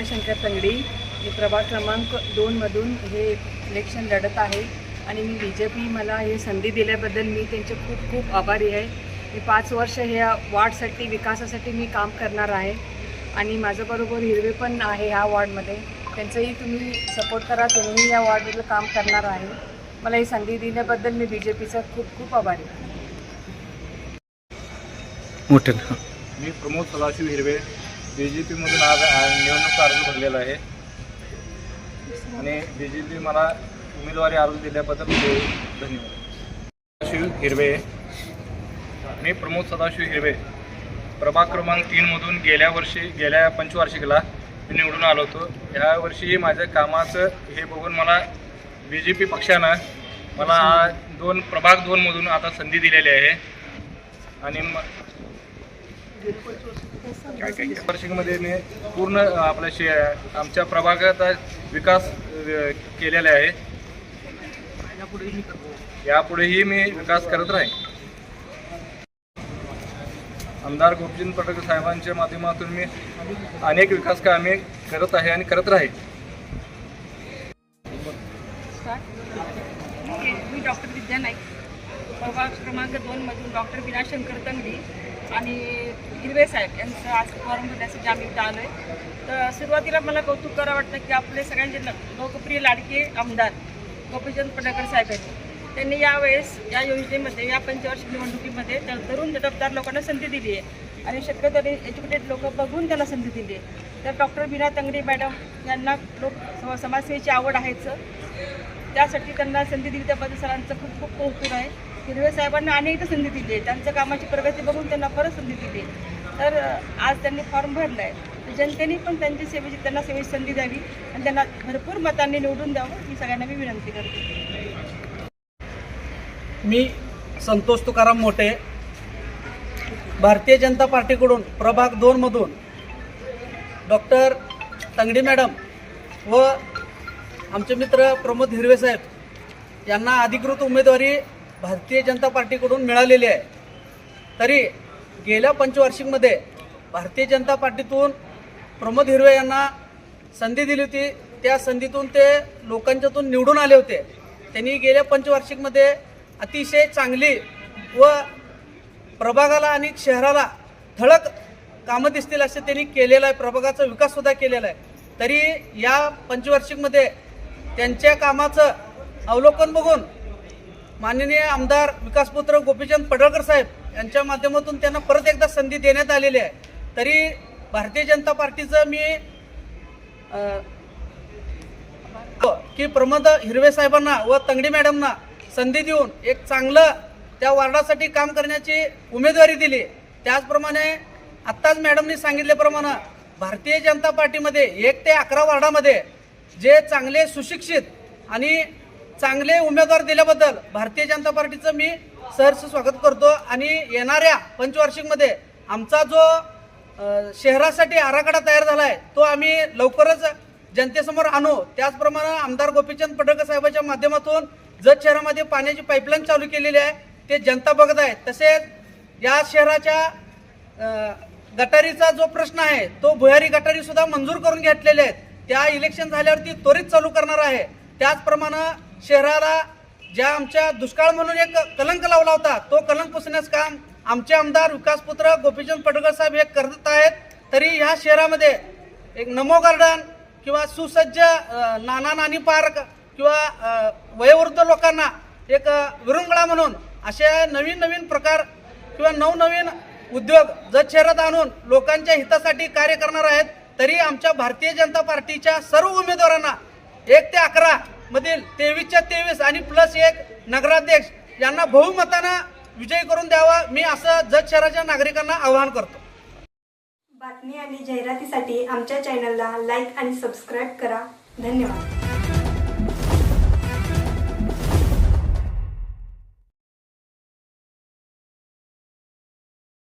वीणा शंकर तंगडी मी प्रभाग क्रमांक दोनमधून हे इलेक्शन लढत आहे. आणि मी बी जे पी मला हे संधी दिल्याबद्दल मी त्यांचे खूप खूप आभारी आहे. मी पाच वर्ष ह्या वॉर्डसाठी विकासासाठी मी काम करणार आहे. आणि माझ्याबरोबर हिरवे पण आहे ह्या वॉर्डमध्ये. त्यांचंही तुम्ही सपोर्ट करा तुम्ही या वॉर्डमध्ये काम करणार आहे. मला ही संधी दिल्याबद्दल मी बी जे पीचा खूप खूप आभारी आहे. मोठं मी प्रमोद सदाशिव हिरवे. बी जे पीमधून आज निवडणूक अर्ज भरलेला आहे. आणि बी जे पी मला उमेदवारी अर्ज दिल्याबद्दल धन्यवाद. सदाशिव हिरवे मी प्रमोद सदाशिव हिरवे प्रभाग क्रमांक तीनमधून गेल्या वर्षी गेल्या पंचवार्षिकला मी निवडून आलो होतो. ह्या माझ्या कामाचं हे बघून मला बी जे पी पक्षानं मला दोन प्रभाग दोनमधून आता संधी दिलेली आहे. आणि म वर्षामध्ये मी पूर्ण आपल्या शे आमच्या प्रभागाचा विकास अ, केलेला आहे. यापुढेही मी विकास करत राहीन. आमदार गोपीचंद पटकर साहेबांच्या माध्यमातून मी अनेक विकास कामे करत आहे आणि करत राहील मी डॉक्टर विद्या नाईक. प्रभाग क्रमांक दोनमधून डॉक्टर विना शंकर तंगडी. आणि हिरवे साहेब यांचं आज फॉर्म भरण्यासाठी आम्ही इथं आलो आहे तर सुरुवातीला मला कौतुक करावं वाटतं की आपले सगळ्यांचे ल- लोकप्रिय लाडके आमदार गोपीचंद पडळकर साहेब आहेत. त्यांनी यावेळेस या योजनेमध्ये या पंचवर्ष निवडणुकीमध्ये तर तरुण जबाबदार लोकांना संधी दिली आहे. आणि शक्यतो एज्युकेटेड लोक बघून त्याला संधी दिली आहे. तर डॉक्टर विना तंगडी मॅडम यांना लोक समाजसेवेची आवड आहेच. त्यासाठी त्यांना संधी दिली. त्याबद्दल सरांचं खूप खूप कौतुक आहे. हिरवे साहेबांना अनेकदा संधी दिली आहे. त्यांच्या कामाची प्रगती बघून त्यांना परत संधी दिली तर आज त्यांनी फॉर्म भरला आहे तर जनतेने पण त्यांची सेवेची त्यांना सेवेची संधी द्यावी आणि त्यांना भरपूर मतांनी निवडून द्यावं ही सगळ्यांना मी विनंती करते. मी संतोष तुकाराम मोठे भारतीय जनता पार्टीकडून प्रभाग दोनमधून डॉक्टर तंगडी मॅडम व आमचे मित्र प्रमोद हिरवे साहेब यांना अधिकृत उमेदवारी भारतीय जनता पार्टीकडून मिळालेली आहे. तरी गेल्या पंचवार्षिकमध्ये भारतीय जनता पार्टीतून प्रमोद हिरवे यांना संधी दिली होती. त्या संधीतून ते लोकांच्यातून निवडून आले होते. त्यांनी गेल्या पंचवार्षिकमध्ये अतिशय चांगली व प्रभागाला आणि शहराला ठळक कामं दिसतील असं त्यांनी केलेलं आहे. प्रभागाचा विकाससुद्धा केलेला आहे. तरी या पंचवार्षिकमध्ये त्यांच्या कामाचं अवलोकन बघून माननीय आमदार विकासपुत्र गोपीचंद पडळकर साहेब यांच्या माध्यमातून त्यांना परत एकदा संधी देण्यात आलेली आहे. तरी भारतीय जनता पार्टीचं मी की प्रमोद हिरवे साहेबांना व तंगडी मॅडमना संधी देऊन एक चांगलं त्या वार्डासाठी काम करण्याची उमेदवारी दिली. त्याचप्रमाणे आत्ताच मॅडमनी सांगितल्याप्रमाणे भारतीय जनता पार्टीमध्ये एक ते अकरा वार्डामध्ये जे चांगले सुशिक्षित आणि चांगले उमेदवार दिल्याबद्दल भारतीय जनता पार्टीचं मी सहर्ष स्वागत करतो. आणि येणाऱ्या पंचवार्षिकमध्ये आमचा जो शहरासाठी आराखडा तयार झाला आहे तो आम्ही लवकरच जनतेसमोर आणू. त्याचप्रमाणे आमदार गोपीचंद पडळकर साहेबांच्या माध्यमातून जत शहरामध्ये पाण्याची पाईपलाईन चालू केलेली आहे. ते जनता बघत आहे तसेच या शहराच्या गटारीचा जो प्रश्न आहे तो भुयारी गटारी सुद्धा मंजूर करून घेतलेले आहेत. त्या इलेक्शन झाल्यावरती त्वरित चालू करणार आहे. त्याचप्रमाणे शहराला ज्या आमच्या दुष्काळ म्हणून एक कलंक लावला होता तो कलंक पुसण्यास काम आमचे आमदार विकासपुत्र गोपीचंद पडळकर साहेब हे करत आहेत. तरी ह्या शहरामध्ये एक नमो गार्डन किंवा सुसज्ज नाना नानी पार्क किंवा वयोवृद्ध लोकांना एक अ, विरंगुळा म्हणून असे नवीन नवीन प्रकार किंवा नवनवीन उद्योग जत शहरात आणून लोकांच्या हितासाठी कार्य करणार आहेत. तरी आमच्या भारतीय जनता पार्टीच्या सर्व उमेदवारांना एक ते अकरा मधील तेवीसच्या तेवीस आणि प्लस एक नगराध्यक्ष यांना बहुमतानं विजय करून द्यावा. मी असं जत शहराच्या नागरिकांना आवाहन करतो. बातमी आणि जाहिरातीसाठी आमच्या चॅनलला लाईक आणि सबस्क्राईब करा. धन्यवाद.